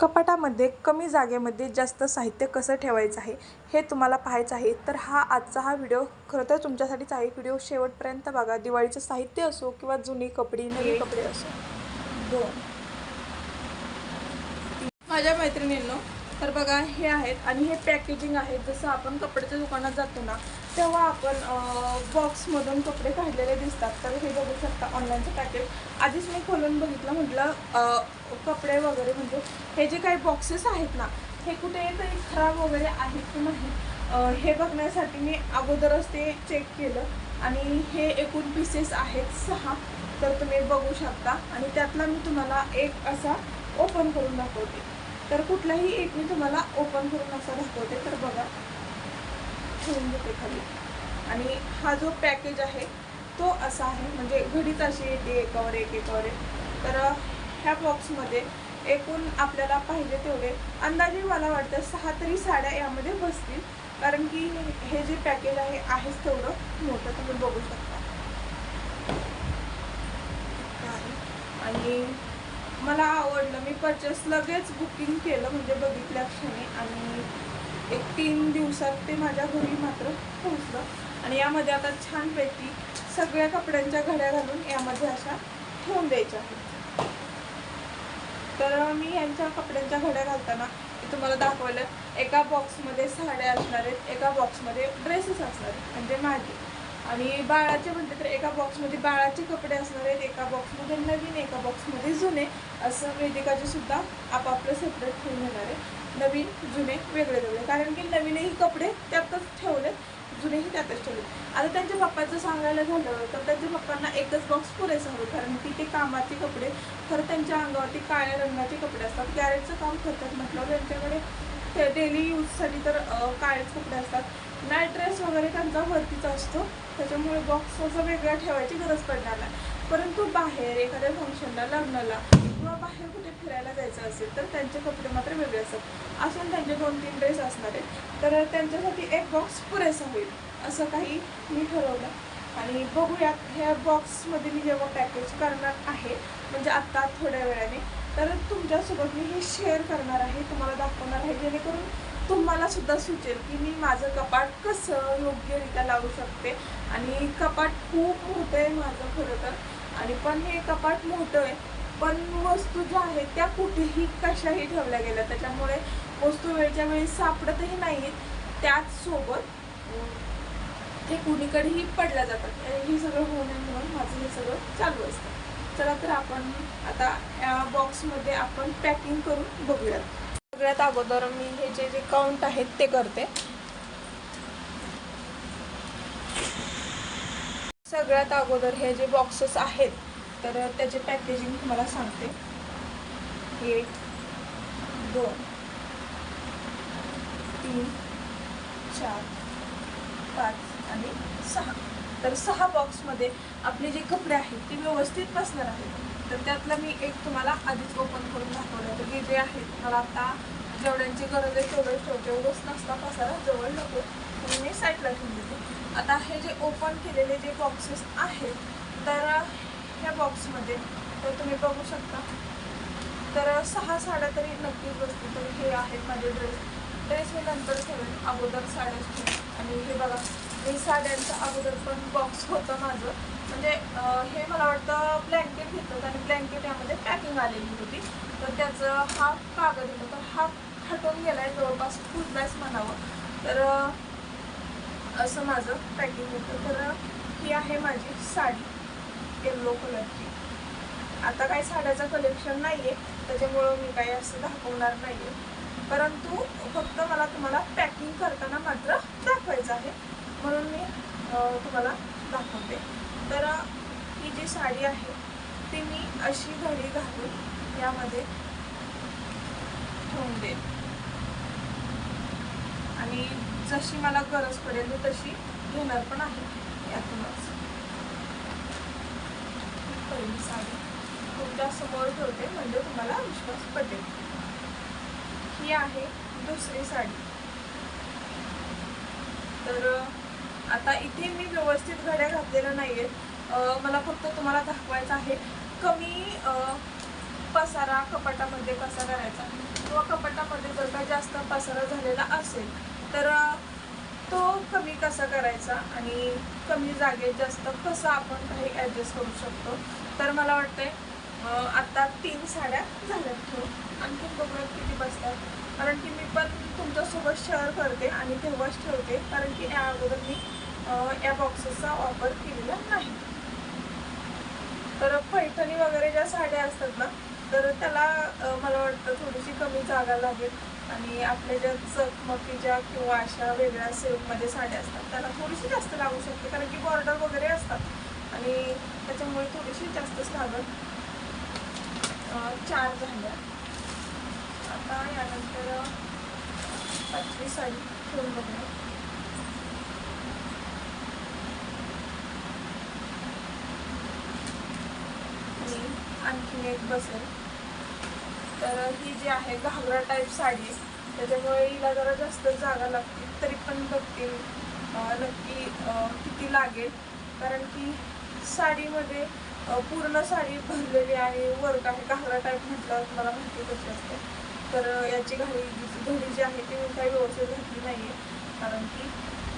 कपाटामध्ये कमी जागेमध्ये जास्त साहित्य कसं ठेवायचं आहे हे तुम्हाला पाहायचं आहे. तर हा आजचा हा व्हिडिओ खरं तर तुमच्यासाठीच आहे. व्हिडिओ शेवटपर्यंत बघा. दिवाळीचं साहित्य असो किंवा जुनी कपडे नवी कपडे असो. दोन. माझ्या मैत्रिणींनो तर बघा हे आहेत आणि हे पॅकेजिंग आहे जसं आपण कपड्याच्या दुकानात जातो ना तेव्हा आपण बॉक्समधून कपडे काढलेले दिसतात. तर हे बघू शकता ऑनलाईनचं पॅकेज आधीच मी खोलून बघितलं म्हटलं कपडे वगैरे म्हणजे हे जे काही बॉक्सेस आहेत ना हे कुठे काही खराब वगैरे आहेत की नाही हे बघण्यासाठी मी अगोदरच ते चेक केलं. आणि हे एकूण पीसेस आहेत सहा. तर तुम्ही बघू शकता. आणि त्यातला मी तुम्हाला एक असा ओपन करून दाखवते. तर कुठलाही एक मी तुम्हाला ओपन करून असा दाखवते तर बघा. ठेवून देते खाली. आणि हा जो पॅकेज आहे तो असा आहे. म्हणजे घडीत अशी येते एकावर एक एकावर एक तर ह्या बॉक्समध्ये एकूण आपल्याला पाहिजे तेवढे अंदाजे मला वाटतं सहा तरी साड्या यामध्ये बसतील. कारण की हे जे पॅकेज आहे आहेच तेवढं मोठं तुम्ही बघू शकता. आणि मला आवडलं. मी परचेस लगेच बुकिंग केलं म्हणजे बघितल्या क्षणी. आणि एक तीन दिवसात ते माझ्या घरी मात्र पोहोचलं. आणि यामध्ये आता छानपैकी सगळ्या कपड्यांच्या घड्या घालून यामध्ये अशा ठेवून द्यायच्या आहेत. तर मी यांच्या कपड्यांच्या घड्या घालताना तुम्हाला दाखवलं एका बॉक्समध्ये साड्या असणार आहेत एका बॉक्समध्ये ड्रेसेस असणार आहेत म्हणजे माझे. आणि बाळाचे म्हणते तर एका बॉक्समध्ये बाळाचे कपडे असणार आहेत एका बॉक्समध्ये नवीन एका बॉक्समध्ये जुने. असं वेदिकाचे सुद्धा आपापलं सेपरेट ठेवून येणार आहे नवीन जुने वेगळे वेगळे कारण की नवीनही कपडे त्यातच ठेवले जुनेही त्यातच ठेवले. आता त्यांच्या पप्पाचं सांगायला झालं तर त्यांच्या पप्पांना एकच बॉक्स पुरेसा हवं. कारण की ते कामाचे कपडे खरं त्यांच्या अंगावरती काळ्या रंगाचे कपडे असतात. गॅरेजचं काम करतात म्हटलं त्यांच्याकडे ते डेली यूजसाठी तर काळेच कपडे असतात. नाईट ड्रेस वगैरे त्यांचा वरतीचा असतो. त्याच्यामुळे बॉक्स असं वेगळा ठेवायची गरज पडणार नाही. परंतु बाहेर एखाद्या फंक्शनला लग्नाला बाहेर कुठे फिरायला जायचं असेल तर त्यांचे कपडे मात्र वेगळे असतात. असून त्यांचे दोन तीन ड्रेस असणार आहेत. तर त्यांच्यासाठी एक बॉक्स पुरेसा होईल असं काही मी ठरवलं. आणि बघूयात ह्या बॉक्समध्ये मी जेव्हा पॅकेज करणार आहे म्हणजे आत्ता थोड्या वेळाने तर तुमच्यासोबत मी हे शेअर करणार आहे तुम्हाला दाखवणार आहे जेणेकरून तुम्हाला सुद्धा सुचेल की मी माझं कपाट कसं योग्यरित्या लावू शकते. आणि कपाट खूप मोठं आहे माझं खरं तर. आणि पण हे कपाट मोठं आहे पण वस्तू ज्या आहेत त्या कुठेही कशाही ठेवल्या गेल्या. त्याच्यामुळे वस्तू वेळच्या वेळी सापडतही नाहीत. त्याचसोबत ते कुणीकडेही पडल्या जातात. हे सगळं होऊ नये म्हणून माझं हे सगळं चालू असतं. चला तर आपण आता या बॉक्समध्ये आपण पॅकिंग करून बघूयात. सगळ्यात अगोदर मी हे जे जे काउंट आहेत ते करते. सगळ्यात अगोदर हे जे बॉक्सेस आहेत तर त्याचे पॅकेजिंग तुम्हाला सांगते. एक दोन तीन चार पाच आणि सहा. तर सहा बॉक्समध्ये आपले जे कपडे आहेत ते व्यवस्थित बसणार आहेत. तर त्यातलं मी एक तुम्हाला आधीच ओपन करून दाखवलं तर हे जे आहेत मला आता जेवढ्यांची गरज आहे तेवढंच ठेवते एवढंच नसता पसारा जवळ नको. म्हणून मी साईडला ठेवून देते. आता हे जे ओपन केलेले जे बॉक्सेस आहेत तर ह्या बॉक्समध्ये तर तुम्ही बघू शकता. तर सहा साड्या तरी नक्कीच बसतील तर हे आहेत माझे ड्रेस ड्रेस मी नंतर ठेवेन. अगोदर साड्याच आणि हे बघा हे साड्यांचं अगोदर पण बॉक्स होतं माझं. म्हणजे हे मला वाटतं ब्लँकेट घेतलं आणि ब्लँकेट यामध्ये पॅकिंग आलेली होती. तर त्याचं हा कागद होता. तर हा हटवून गेला आहे जवळपास फुटलाच म्हणावं. तर असं माझं पॅकिंग होतं. तर ही आहे माझी साडी. येल्लो कलरची आता काही साड्याचं कलेक्शन नाही आहे त्याच्यामुळं मी काही असं दाखवणार नाही आहे परंतु फक्त मला तुम्हाला पॅकिंग करताना मात्र दाखवायचं आहे. म्हणून मी तुम्हाला दाखवते. तर ही जी साडी आहे ती मी अशी घडी घालून यामध्ये ठेवून देईन. आणि जशी मला गरज पडेल मी तशी घेणार पण आहे यातूनच. ही साडी तुमच्यासमोर ठेवते म्हणजे तुम्हाला विश्वास पटेल. ही आहे दुसरी साडी. तर आता इथे मी व्यवस्थित घड्या घातलेल्या नाही आहेत मला फक्त तुम्हाला दाखवायचं आहे कमी अं, पसारा कपाटामध्ये कसा करायचा? जास्त पसारा झालेला असेल तर तो कमी कसा करायचा? आणि कमी जागेत जास्त कसं आपण काही ॲडजस्ट करू शकतो? तर मला वाटतंय अं, आता तीन साड्या झाल्या ठेवून हो. आणखीन बघूयात किती बसतात. कारण की मी पण तुमच्यासोबत शेअर करते आणि तेव्हाच ठेवते कारण की या अगोदर मी या बॉक्सेसचा वापर केलेला नाही. तर पैठणी वगैरे ज्या साड्या असतात ना तर त्याला मला वाटतं थोडीशी कमी जागा लागेल. आणि आपल्या ज्या चकमकीच्या किंवा अशा वेगळ्या सिल्कमध्ये साड्या असतात त्याला थोडीशी जास्त लागू शकते. कारण की बॉर्डर वगैरे असतात. आणि त्याच्यामुळे थोडीशी जास्तच लागत चार झाल्या. आता यानंतर पाचवी साडी ठेवून बघणार आणि आणखीन एक बसेल. तर ही जी आहे घागरा टाईप साडी त्याच्यामुळे हिला जरा जास्त जागा लागते तरी पण बघतील नक्की किती लागेल. कारण की साडीमध्ये पूर्ण साडी भरलेली आहे. वर्क आहे घागरा टाईप म्हटलं मला माहिती कशी असते. तर याची घाई घडी जी आहे ती मी काही व्यवस्थित घातली नाही आहे कारण की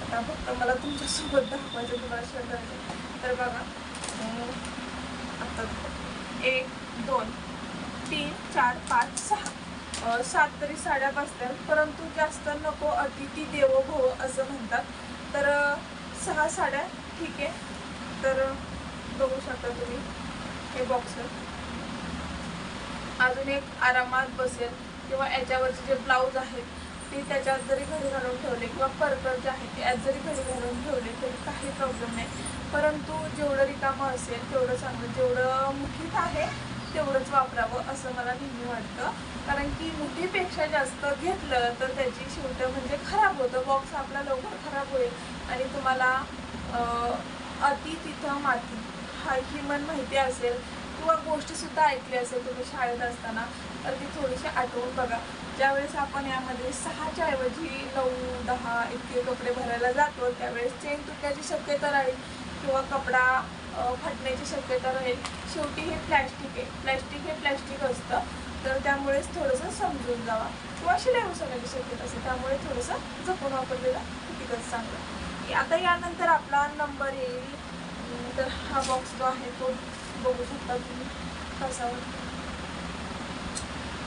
आता फक्त मला तुमच्यासोबत दाखवायचं तुम्हाला शेअर करायचं तर बघा आता एक दोन तीन चार पाच सहा. सात तरी साड्या बसतात परंतु जास्त नको अतिथी देवो भव असं म्हणतात. तर सहा साड्या ठीक आहे. तर बघू शकता तुम्ही हे बॉक्सर अजून एक आरामात बसेल किंवा याच्यावरचे जे ब्लाऊज आहेत ते त्याच्यात जरी घरी घालून ठेवले किंवा पर्कर जे आहे ते जरी घरी घालून ठेवले तरी काही प्रॉब्लेम नाही. परंतु जेवढं रिकामं असेल तेवढं चांगलं जेवढं मुठीत आहे तेवढंच वापरावं असं मला नेहमी वाटतं. कारण की मुठीपेक्षा जास्त घेतलं तर त्याची शेवट म्हणजे खराब होतं. बॉक्स आपला लवकर खराब होईल आणि तुम्हाला अति तिथं माती. हा किमान माहिती असेल किंवा गोष्टीसुद्धा ऐकली असेल तुम्ही शाळेत असताना तर ती थोडीशी आठवून बघा. ज्यावेळेस आपण यामध्ये सहाच्या ऐवजी नऊ दहा इतके कपडे भरायला जातो त्यावेळेस चेन तुटण्याची शक्यता राहील किंवा कपडा फाटण्याची शक्यता राहील. शेवटी हे प्लॅस्टिक आहे. प्लॅस्टिक हे प्लॅस्टिक असतं. तर त्यामुळेच थोडंसं समजून जावा. किंवा शिलाई उसवण्याची शक्यता असते त्यामुळे थोडंसं जपून वापरलेलं तितकंच चांगलं. आता यानंतर आपला नंबर येईल. तर हा बॉक्स जो आहे तो बघू शकता तुम्ही कसावर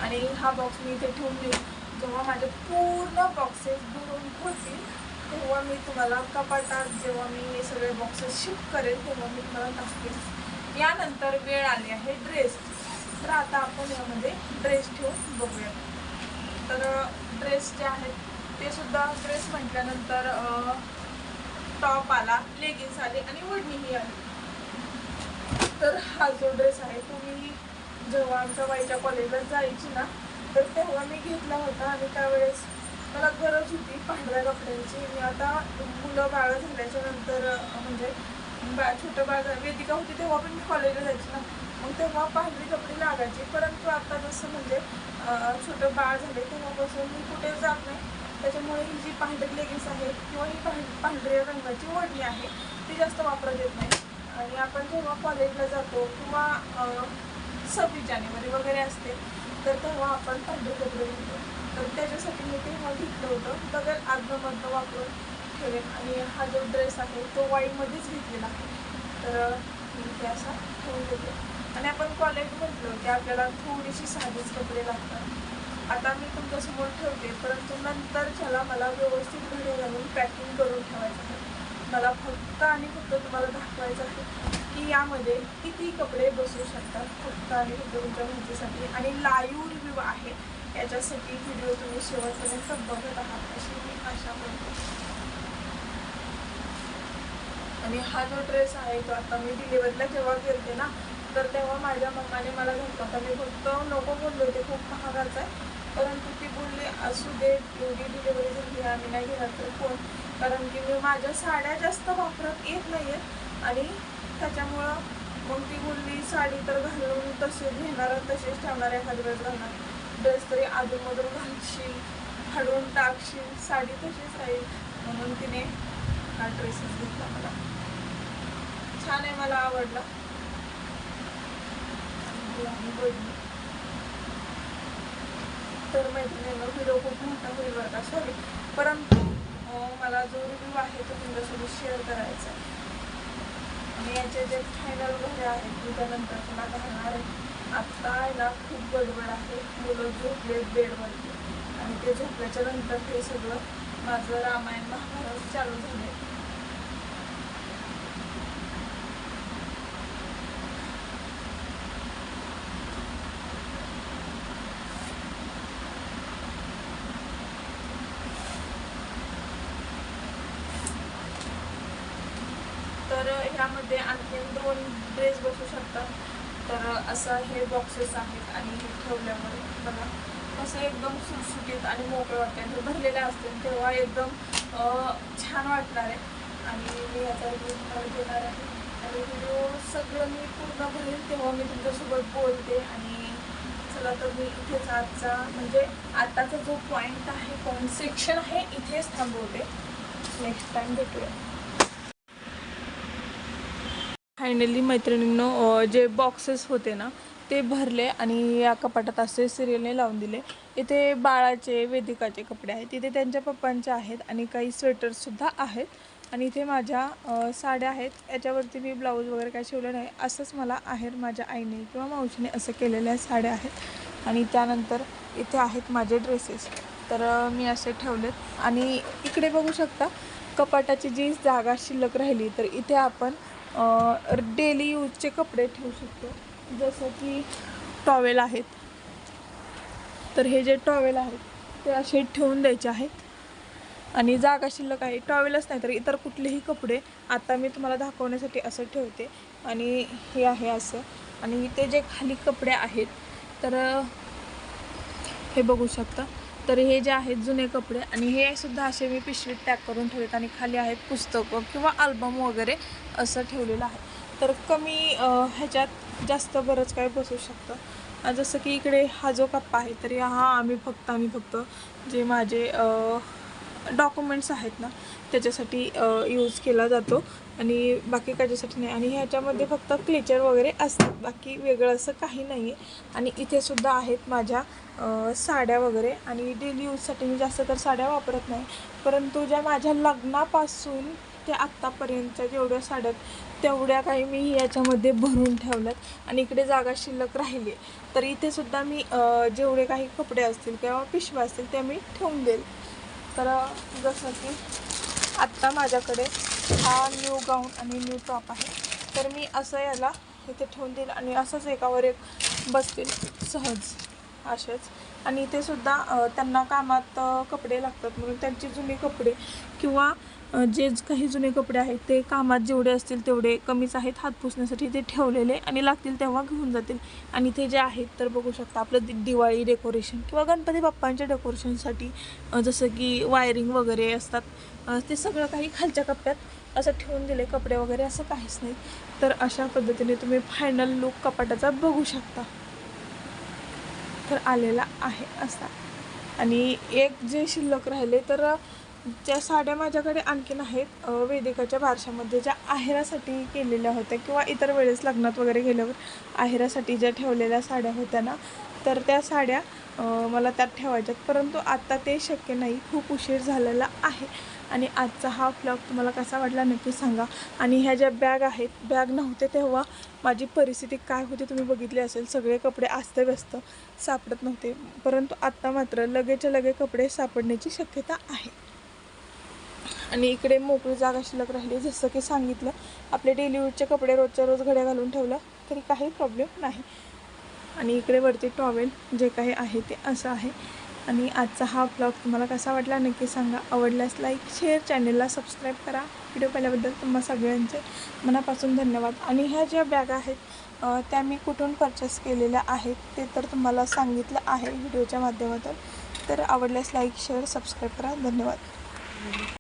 आणि हा बॉक्स मी इथे ठेवून देऊ जेव्हा माझे पूर्ण बॉक्सेस भरून होतील तेव्हा मी तुम्हाला कपाटात जेव्हा मी हे सगळे बॉक्सेस शिफ्ट करेल तेव्हा मी तुम्हाला दाखवेल यानंतर वेळ आली आहे ड्रेस तर आता आपण यामध्ये ड्रेस ठेवून बघूया. तर ड्रेस जे आहेत ते सुद्धा ड्रेस म्हटल्यानंतर टॉप आला लेगिन्स आले आणि ओढणीही आली. तर हा जो ड्रेस आहे तो मी जेव्हा आमच्या बाईच्या कॉलेजला जायची ना तर तेव्हा मी घेतला होता आणि त्यावेळेस मला गरज होती पांढऱ्या कपड्यांची. मी आता मुलं बाळं झाल्याच्यानंतर म्हणजे बा छोटं बाळ झालं वेदिका होती तेव्हा पण मी कॉलेजला जायची ना. मग तेव्हा पांढरी कपडे लागायची. परंतु आता जसं म्हणजे छोटं बाळ झाले तेव्हापासून मी कुठे जात नाही. त्याच्यामुळे ही जी पांढरी लेगिन्स आहेत किंवा ही पां पांढऱ्या रंगाची ओढणी आहे ती जास्त वापरत येत नाही. आणि आपण जेव्हा कॉलेजला जातो किंवा सव्वीस जानेवारी वगैरे असते तर तेव्हा आपण पांढरे कपडे घेतो. तर त्याच्यासाठी मी तेव्हा घेतलं होतं. बगर आदमधनं वापरून ठेवेन. आणि हा जो ड्रेस आहे तो वाईटमध्येच घेतलेला आहे. तर मी ते असा ठेवून देते. आणि आपण कॉलेज म्हटलं की आपल्याला थोडीशी साधीच कपडे लागतात. आता मी तुमच्यासमोर ठेवते परंतु नंतर ज्याला मला व्यवस्थित घडी घालून पॅकिंग करून ठेवायचं आहे. मला फक्त आणि फक्त तुम्हाला दाखवायचं आहे की यामध्ये किती कपडे बसू शकतात फक्त आणि फक्त तुमच्या माहितीसाठी आणि लाईव्ह रिव्ह्यू आहे. याच्यासाठी व्हिडिओ तुम्ही शेवटपर्यंत बघत आहात अशी मी आशा करते. आणि हा जो ड्रेस आहे तो आता मी डिलिव्हरीला जेव्हा गेलते ना तर तेव्हा माझ्या मम्माने मला घातला होता मी फक्त नको बोलले होते खूप महागाचा आहे. परंतु ती बोलली असू दे एवढी डिलिव्हरी झाली आम्ही नाही घेणार तर कोण? कारण की मी माझ्या साड्या जास्त वापरत येत नाही आहेत आणि त्याच्यामुळं मग ती बोलली साडी तर घालून तसे घेणार तसेच ठेवणार एखादी वेळेस घालणार. ड्रेस तरी अधूनमधून घालशील फाडून टाकशील साडी तशीच राहील. म्हणून तिने हा ड्रेसेस घेतला मला. छान आहे मला आवडला. आणि तर मैत्रिणीनं व्हिडिओ खूप मोठा होईल बरं का सॉरी परंतु मला जो रिव्ह्यू आहे तो तुमच्यासोबत शेअर करायचा आहे. आणि याचे जे फायनल घरे आहेत मी त्यानंतर तुला घालणार आहे. आत्ता आहे खूप गडबड आहे. मुलं झोपलेत बेडवरती. आणि ते झोपल्याच्या नंतर ते सगळं माझं रामायण महाभारत चालू झाले तर ह्यामध्ये आणखीन दोन ड्रेस बसू शकतात. तर असं हे बॉक्सेस आहेत आणि हे ठेवल्यामुळे बघा कसं एकदम सुटसुटीत आणि मोकळं वाटते. आणि ते भरलेले असतील तेव्हा एकदम छान वाटणार आहे. आणि मी याचा रिव्ह्यू तुम्हाला देणार आहे. आणि व्हिडिओ सगळं मी पूर्ण भरेल तेव्हा मी तुमच्यासोबत बोलते. आणि चला तर मी इथेच आजचा म्हणजे आताचा जो पॉईंट आहे पॉईंट सेक्शन आहे इथेच थांबवते. नेक्स्ट टाइम भेटूया. फायनली मैत्रिणींनो जे बॉक्सेस होते ना ते भरले आणि या कपाटात असे सिरियलने लावून दिले. इथे बाळाचे वेदिकाचे कपडे आहेत. इथे त्यांच्या पप्पांचे आहेत आणि काही स्वेटर्ससुद्धा आहेत. आणि इथे माझ्या साड्या आहेत. याच्यावरती मी ब्लाऊज वगैरे काय शिवलं नाही. असंच मला आहेर माझ्या आईने किंवा मावशीने असं केलेल्या साड्या आहेत. आणि त्यानंतर इथे आहेत माझे ड्रेसेस तर मी असे ठेवलेत. आणि इकडे बघू शकता कपाटाची जी जागा शिल्लक राहिली तर इथे आपण डेली यूजचे कपडे ठेवू शकतो. जसं की टॉवेल आहेत. तर हे जे टॉवेल आहेत ते असे ठेवून द्यायचे आहेत. आणि जागा शिल्लक आहे. टॉवेलच नाही तर इतर कुठलेही कपडे आता मी तुम्हाला दाखवण्यासाठी असं ठेवते. आणि हे आहे असं. आणि ते जे खाली कपडे आहेत तर हे बघू शकता. तर हे जे आहेत जुने कपडे आणि हे सुद्धा असे मी पिशवीत पॅक करून ठेवलेत आणि खाली आहेत पुस्तकं किंवा अल्बम वगैरे असं ठेवलेलं आहे. तर कमी ह्याच्यात जास्त बरंच काय बसू शकतं? जसं की इकडे हा जो कप्पा आहे तर हा आम्ही फक्त आम्ही फक्त जे माझे डॉक्युमेंट्स आहेत ना त्याच्यासाठी यूज केला जातो. आणि बाकी कशासाठी नाही. आणि ह्याच्यामध्ये फक्त क्लेचर वगैरे असतात. बाकी वेगळं असं काही नाही आहे आणि इथेसुद्धा आहेत माझ्या साड्या वगैरे. आणि डेली यूजसाठी मी जास्त तर साड्या वापरत नाही. परंतु ज्या माझ्या लग्नापासून ते आत्तापर्यंतच्या जेवढ्या साड्या आहेत, तेवढ्या काही मी याच्यामध्ये भरून ठेवल्यात. आणि इकडे जागा शिल्लक राहिली आहे. तर इथेसुद्धा मी जेवढे काही कपडे असतील किंवा पिशव्या असतील ते मी ठेवून देईल. तर जसं की आत्ता माझ्याकडे हा न्यू गाऊन आणि न्यू टॉप आहे. तर मी असं याला इथे ठेवून देईल आणि असंच एकावर एक बसतील सहज असेच. आणि इथे सुद्धा त्यांना कामात कपडे लागतात म्हणून त्यांचे जुने कपडे किंवा जे काही जुने कपडे आहेत ते कामात जेवढे असतील तेवढे कमीच आहेत. हात पुसण्यासाठी ते ठेवलेले आणि लागतील तेव्हा घेऊन जातील. आणि ते जे आहेत तर बघू शकता आपलं दि- दिवाळी डेकोरेशन किंवा गणपती बाप्पांच्या डेकोरेशनसाठी जसं की वायरिंग वगैरे असतात ते सगळं काही खालच्या कप्प्यात असं ठेवून दिले. कपडे वगैरे असं काहीच नाही. तर अशा पद्धतीने तुम्ही फायनल लुक कपाटाचा बघू शकता. तर आलेला आहे असा. आणि एक जे शिल्लक राहिले तर ज्या साड्या माझ्याकडे आणखीन आहेत वेदिकाच्या बारशामध्ये ज्या आहेरासाठी केलेल्या होत्या किंवा इतर वेळेस लग्नात वगैरे गेल्यावर आहेरासाठी ज्या ठेवलेल्या साड्या होत्या ना तर त्या साड्या मला त्यात ठेवायच्यात. परंतु आत्ता ते शक्य नाही खूप उशीर झालेला आहे. आणि आजचा हा फ्लॉग तुम्हाला कसा वाटला नक्की सांगा. आणि ह्या ज्या बॅग आहेत बॅग नव्हते तेव्हा माझी परिस्थिती काय होती तुम्ही बघितली असेल. सगळे कपडे अस्तव्यस्त सापडत नव्हते. परंतु आत्ता मात्र लगेच्या लगे कपडे सापडण्याची शक्यता आहे. आणि इकडे मोकळी जागा शिल्लक राहिली. जसं की सांगितलं आपले डेली यूजचे कपडे रोजच्या रोज घड्या घालून ठेवलं तरी काही प्रॉब्लेम नाही. आणि इकडे वरती टॉवेल जे काही आहे ते असं आहे. आणि आजचा हा ब्लॉग तुम्हाला कसा वाटला नक्की सांगा. आवडल्यास लाईक शेअर चॅनलला सबस्क्राईब करा. व्हिडिओ पाहिल्याबद्दल तुम्हा सगळ्यांचे मनापासून धन्यवाद. आणि ह्या ज्या बॅग आहेत त्या मी कुठून परचेस केलेल्या आहेत ते तर तुम्हाला सांगितलं आहे व्हिडिओच्या माध्यमातून. तर आवडल्यास लाईक शेअर सबस्क्राईब करा. धन्यवाद.